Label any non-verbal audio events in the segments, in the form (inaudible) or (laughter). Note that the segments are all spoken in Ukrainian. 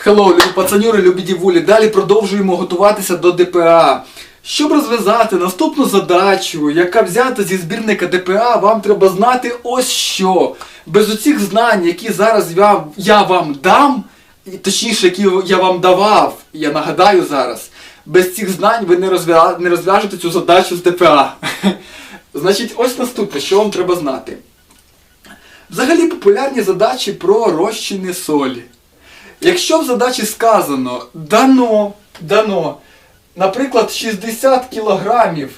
Хеллоу, пацанюри, любі дівулі. Далі продовжуємо готуватися до ДПА. Щоб розв'язати наступну задачу, яка взята зі збірника ДПА, вам треба знати ось що. Без оцих знань, які зараз я, я вам дам, точніше, які я вам давав, я нагадаю зараз, без цих знань ви не, розв'я... не розв'яжете цю задачу з ДПА. (laughs) Значить, ось наступне, що вам треба знати. Взагалі популярні задачі про розчини солі. Якщо в задачі сказано дано, дано, наприклад, 60 кілограмів,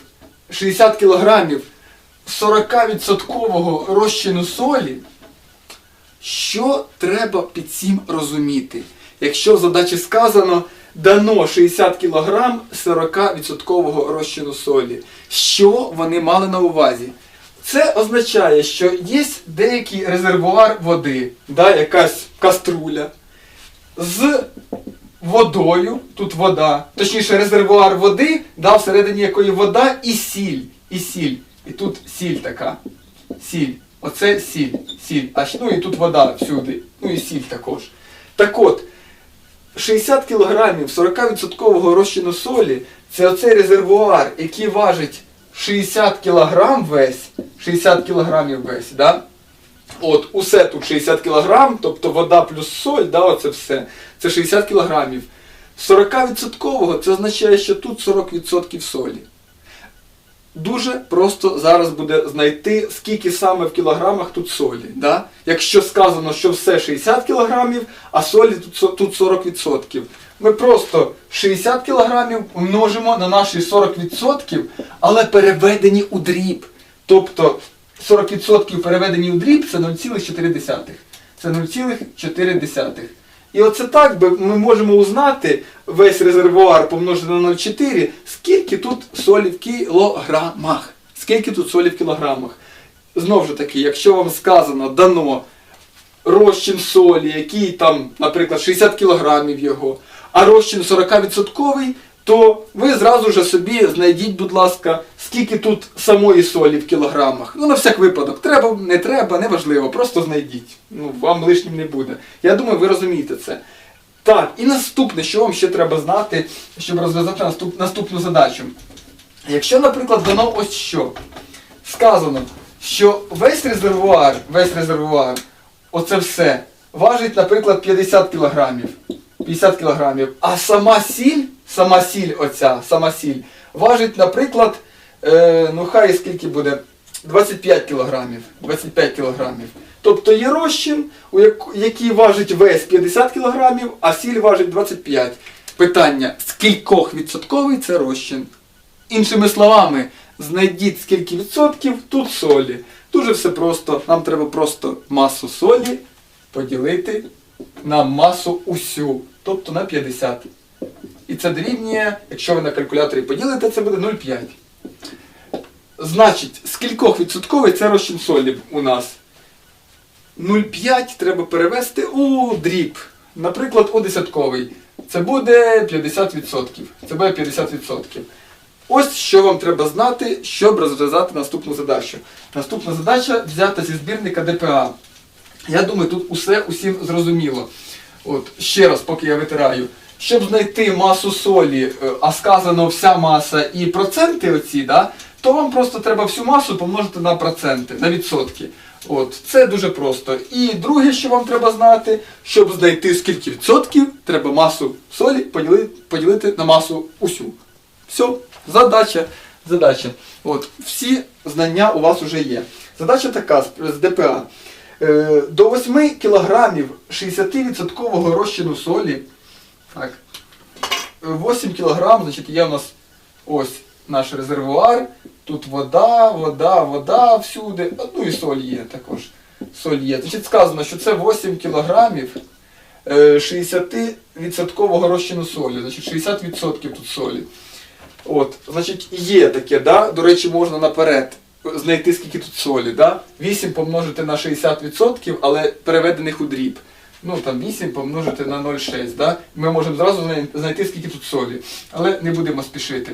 60 кілограмів 40% розчину солі, що треба під цим розуміти? Якщо в задачі сказано дано 60 кг 40% розчину солі, що вони мали на увазі? Це означає, що є деякий резервуар води, да, якась каструля з водою, тут вода, точніше резервуар води, да, всередині якої вода і сіль. І сіль. І тут сіль така. Сіль. Оце сіль. Сіль. А ну і тут вода всюди. Ну і сіль також. Так от, 60 кг 40% розчину солі це оцей резервуар, який важить 60 кг весь, 60 кг весь, да? От, усе тут 60 кг, тобто вода плюс соль, да, оце все, це 60 кг. 40% це означає, що тут 40% солі. Дуже просто зараз буде знайти, скільки саме в кілограмах тут солі. Да? Якщо сказано, що все 60 кілограмів, а солі тут 40%. Ми просто 60 кілограмів множимо на наші 40%, але переведені у дріб. Тобто 40% переведені у дріб це 0,4. Це 0,4. І оце так би ми можемо узнати весь резервуар помножити на 0,4, скільки тут солі в кілограмах. Скільки тут солі в кілограмах. Знову ж таки, якщо вам сказано, дано розчин солі, який там, наприклад, 60 кілограмів його, а розчин 40%, то ви зразу ж собі знайдіть, будь ласка, скільки тут самої солі в кілограмах. Ну, на всяк випадок. Треба, не треба, неважливо, просто знайдіть. Ну, вам лишнім не буде. Я думаю, ви розумієте це. Так, і наступне, що вам ще треба знати, щоб розв'язати наступ, наступну задачу. Якщо, наприклад, дано ось що. Сказано, що весь резервуар, весь резервуар, оце все, важить, наприклад, 50 кілограмів. 50 кілограмів. А сама сіль, сама сіль оця, сама важить, наприклад, е, ну хай скільки буде, 25 кілограмів. 25 кілограмів. Тобто є розчин, який важить весь 50 кілограмів, а сіль важить 25. Питання, скількох відсотковий це розчин? Іншими словами, знайдіть скільки відсотків тут солі. Дуже все просто. Нам треба просто масу солі поділити на масу усю, тобто на 50. І це дорівнює, якщо ви на калькуляторі поділите, це буде 0,5. Значить, скількох відсотковий це розчин солі у нас? 0,5 треба перевести у дріб. Наприклад, у десятковий. Це буде 50%. Це буде 50%. Ось що вам треба знати, щоб розв'язати наступну задачу. Наступна задача взята зі збірника ДПА. Я думаю, тут усе усім зрозуміло. От, ще раз, поки я витираю. Щоб знайти масу солі, е, а сказано вся маса і проценти оці, да, то вам просто треба всю масу помножити на проценти, на відсотки. От, це дуже просто. І друге, що вам треба знати, щоб знайти скільки відсотків, треба масу солі поділити, поділити на масу усю. Все, задача, задача. От, всі знання у вас вже є. Задача така з- ДПА. Е, До 8 кілограмів 60% розчину солі. Так. 8 кілограм, значить, є у нас ось наш резервуар. Тут вода, вода, вода всюди. Ну і соль є також. Соль є. Значить, сказано, що це 8 кілограмів е, 60% розчину солі. Значить, 60% тут солі. От, значить, є таке, да? до речі, можна наперед знайти, скільки тут солі. Да? 8 помножити на 60%, але переведених у дріб. Ну там 8 помножити на 0,6. Да? Ми можемо зразу знайти, скільки тут солі. Але не будемо спішити.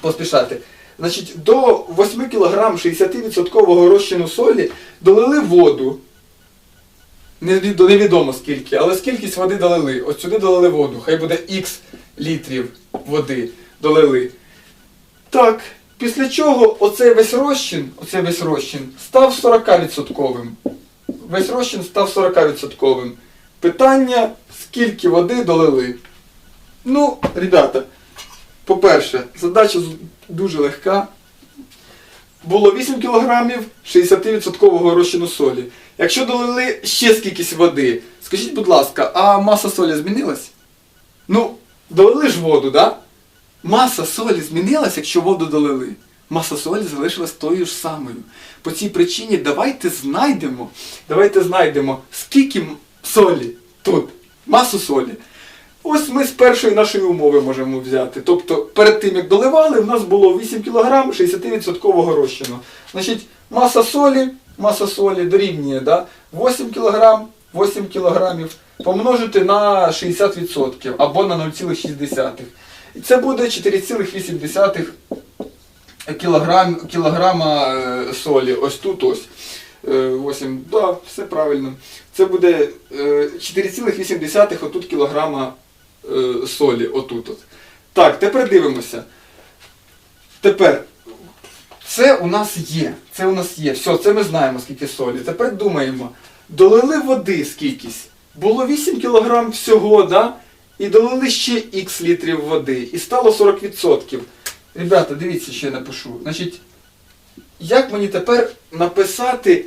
поспішати. Значить, до 8 кг 60% розчину солі долили воду. невідомо скільки, але скількись води долили. Ось сюди долили воду. Хай буде Х літрів води долили. Так, після чого оцей весь розчин, оцей весь розчин став 40%. Весь розчин став 40%. Питання, скільки води долили. Ну, ребята, по-перше, задача дуже легка. Було 8 кг 60% розчину солі. Якщо долили ще скількись води, скажіть, будь ласка, а маса солі змінилась? Ну, долили ж воду, да? Маса солі змінилась, якщо воду долили. Маса солі залишилась тою ж самою. По цій причині давайте знайдемо, давайте знайдемо, скільки солі тут, масу солі. Ось ми з першої нашої умови можемо взяти. Тобто перед тим як доливали, в нас було 8 кг 60% розчину. Значить, маса солі, маса солі дорівнює да? 8 кг, 8 кг помножити на 60% або на 0,6. І це буде 4,8 кілограм, кілограма е, солі. Ось тут ось. Е, 8, да, все правильно. Це буде е, 4,8 отут кілограма е, солі. Отут от. Так, тепер дивимося. Тепер. Це у нас є. Це у нас є. Все, це ми знаємо, скільки солі. Тепер думаємо. Долили води скількись. Було 8 кг всього, да? І долили ще Х літрів води. І стало 40%. Ребята, дивіться, що я напишу. Значить, як мені тепер написати,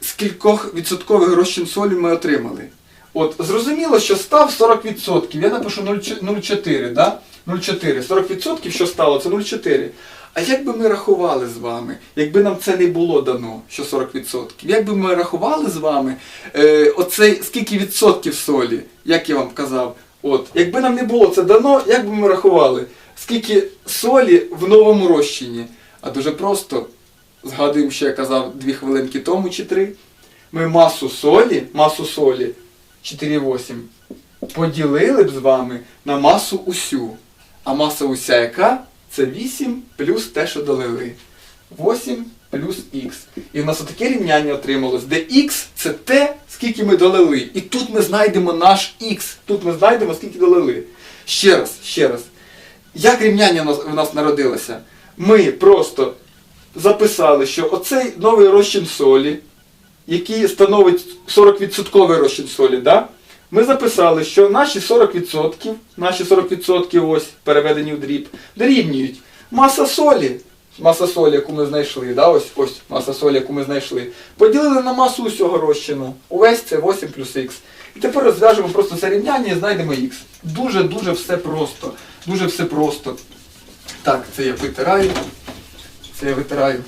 скількох відсоткових розчин солі ми отримали? От, зрозуміло, що став 40%. Я напишу 0,4, да? 0,4. 40% що стало, це 0,4. А як би ми рахували з вами, якби нам це не було дано, що 40%? Як би ми рахували з вами е, оцей скільки відсотків солі, як я вам казав? От, якби нам не було це дано, як би ми рахували? Скільки солі в новому розчині? А дуже просто, згадуємо, що я казав дві хвилинки тому чи три. Ми масу солі, масу солі 4,8 поділили б з вами на масу усю. А маса уся яка? Це 8 плюс те, що долили. 8 плюс х. І в нас отаке рівняння отрималось, де х це те, скільки ми долили. І тут ми знайдемо наш х. Тут ми знайдемо, скільки долили. Ще раз, ще раз. Як рівняння в нас, народилося? Ми просто записали, що оцей новий розчин солі, який становить 40% розчин солі, да? ми записали, що наші 40%, наші 40% ось переведені в дріб, дорівнюють маса солі, маса солі, яку ми знайшли, да? ось, ось маса солі, яку ми знайшли, поділили на масу усього розчину. Увесь це 8 плюс х. І тепер розв'яжемо просто це рівняння і знайдемо х. Дуже-дуже все просто. Дуже все просто. Так, це я витираю. Це я витираю.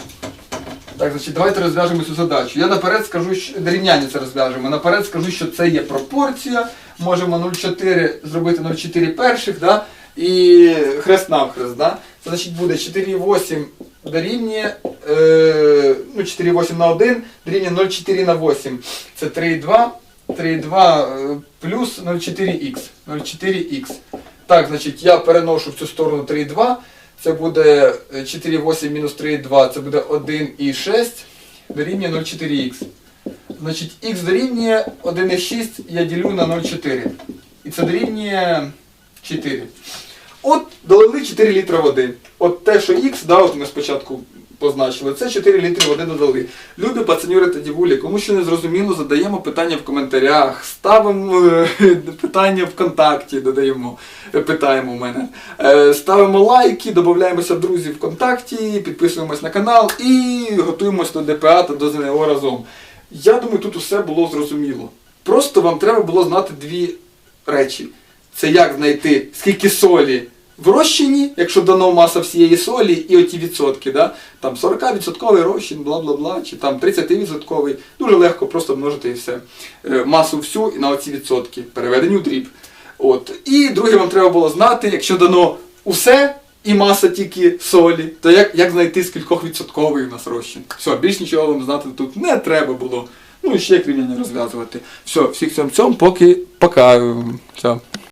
Так, значить, давайте розв'яжемо цю задачу. Я наперед скажу, що рівняння це розв'яжемо. Naперед скажу, що це є пропорція. Можемо 0,4 зробити 0,4 перших, да? І хрест навхрест. Да? Це значить буде 4,8 дорівнює, е, ну 4,8 на 1 дорівнює 0,4 на 8. Це 3,2. 3,2 е, плюс 0,4х. 0,4х. Так, значить, я переношу в цю сторону 3,2. Це буде е, 4,8 мінус 3,2, це буде 1,6 дорівнює 0,4х. Значить, х дорівнює 1,6 я ділю на 0,4. І це дорівнює 4. От долили 4 літра води. От те, що х, да, от ми спочатку позначили, це 4 літри води додали. Любі пацанюри та дівулі, кому що не зрозуміло, задаємо питання в коментарях, ставимо е, питання ВКонтакті, додаємо, питаємо у мене. Е, Ставимо лайки, додаємося друзі ВКонтакті, підписуємось на канал і готуємось до ДПА та до ЗНО разом. Я думаю, тут усе було зрозуміло. Просто вам треба було знати дві речі. Це як знайти, скільки солі в розчині, якщо дано маса всієї солі, і оті відсотки, да? там 40% розчин, бла бла бла, чи там 30%. Дуже легко просто множити і все. Е, Масу всю на оці відсотки, переведені у дріб. От. І друге вам треба було знати, якщо дано усе і маса тільки солі, то як, як знайти скількох відсотковий у нас розчин. Все, більш нічого вам знати тут не треба було. Ну і ще рівняння розв'язувати. Все, всіх цьому цьому, поки пока. Все.